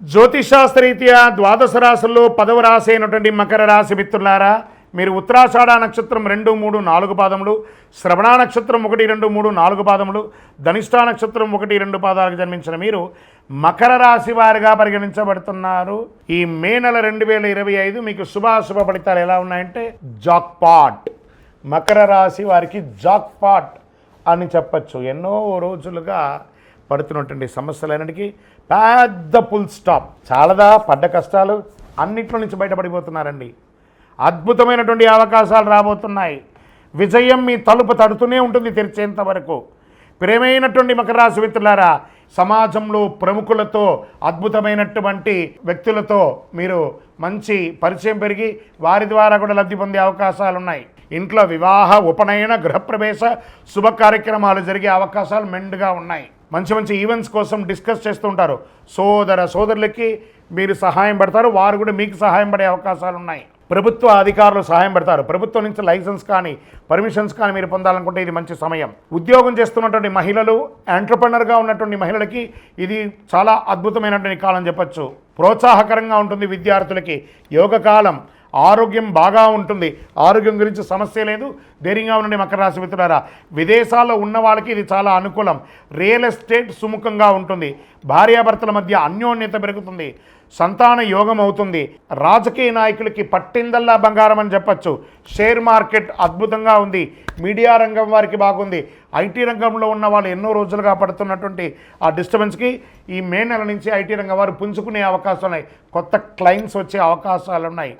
జ్యోతిషాస్త్రరీత్యా ద్వాదశ రాశుల్లో పదవ రాశి అయినటువంటి మకర రాశి మిత్రులారా మీరు ఉత్తరాషాఢ నక్షత్రం రెండు మూడు నాలుగు పాదములు శ్రవణ నక్షత్రం ఒకటి రెండు మూడు నాలుగు పాదములు ధనిష్టా నక్షత్రం ఒకటి రెండు పాదాలకు జన్మించిన మీరు మకర రాశి వారిగా పరిగణించబడుతున్నారు. ఈ మే నెల రెండు వేల ఇరవై ఐదు మీకు శుభాశుభ ఫలితాలు ఎలా ఉన్నాయంటే జాక్పాట్ మకర రాశి వారికి జాక్పాట్ అని చెప్పచ్చు. ఎన్నో రోజులుగా పడుతున్నటువంటి సమస్యలన్నిటికీ పెద్ద ఫుల్ స్టాప్ చాలాదా పడ్డ కష్టాలు అన్నిట్లో నుంచి బయటపడిపోతున్నారండి. అద్భుతమైనటువంటి అవకాశాలు రాబోతున్నాయి. విజయం మీ తలుపు తడుతూనే ఉంటుంది తెరిచేంత వరకు. ప్రేమైనటువంటి మకర రాశి మిత్రులారా సమాజంలో ప్రముఖులతో అద్భుతమైనటువంటి వ్యక్తులతో మీరు మంచి పరిచయం పెరిగి వారి ద్వారా కూడా లబ్ధి పొందే అవకాశాలు ఉన్నాయి ఇంట్లో వివాహ ఉపనయన గృహప్రవేశ శుభ కార్యక్రమాలు జరిగే అవకాశాలు మెండుగా ఉన్నాయి. మంచి మంచి ఈవెంట్స్ కోసం డిస్కస్ చేస్తూ ఉంటారు. సోదర సోదరులకి మీరు సహాయం పడతారు. వారు కూడా మీకు సహాయం పడే అవకాశాలు ఉన్నాయి. ప్రభుత్వ అధికారులు సహాయం పెడతారు. ప్రభుత్వం నుంచి లైసెన్స్ కానీ పర్మిషన్స్ కానీ మీరు పొందాలనుకుంటే ఇది మంచి సమయం. ఉద్యోగం చేస్తున్నటువంటి మహిళలు ఎంటర్ప్రినర్గా ఉన్నటువంటి మహిళలకి ఇది చాలా అద్భుతమైనటువంటి కాలం చెప్పచ్చు. ప్రోత్సాహకరంగా ఉంటుంది విద్యార్థులకి. యోగ కాలం ఆరోగ్యం బాగా ఉంటుంది. ఆరోగ్యం గురించి సమస్య లేదు. ధైర్యంగా ఉండండి మకర రాశి మిత్రులారా? విదేశాల్లో ఉన్న వాళ్ళకి ఇది చాలా అనుకూలం. రియల్ ఎస్టేట్ సుముఖంగా ఉంటుంది. భార్యాభర్తల మధ్య అన్యోన్యత పెరుగుతుంది. సంతాన యోగం అవుతుంది. రాజకీయ నాయకులకి పట్టిందల్లా బంగారం అని చెప్పచ్చు. షేర్ మార్కెట్ అద్భుతంగా ఉంది. మీడియా రంగం వారికి బాగుంది. ఐటీ రంగంలో ఉన్న వాళ్ళు ఎన్నో రోజులుగా పడుతున్నటువంటి ఆ డిస్టర్బెన్స్కి ఈ మే నెల నుంచి ఐటీ రంగం వారు పుంజుకునే అవకాశాలు ఉన్నాయి. కొత్త క్లయింట్స్ వచ్చే అవకాశాలు ఉన్నాయి.